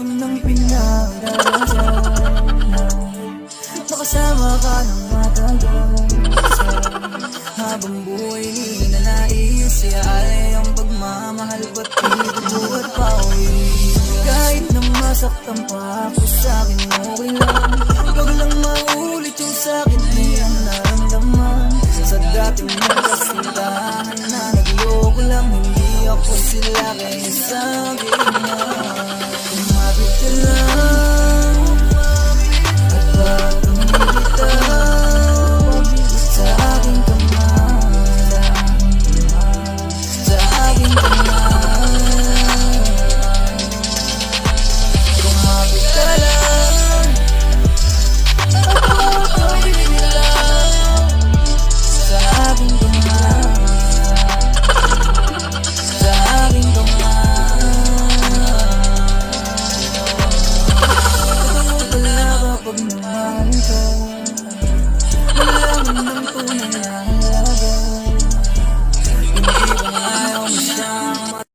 ko nang pinagdarasal na Makasama ka ng matagal Habang buhay di na nais Siya ay ang pagmamahal. Pati dugo at pawis Kahit na masaktan pa ako sa'kin okay lang. Huwag lang maulit yung sakit na iyong naramdaman. Sa dating magkasintahan คนหาเธอ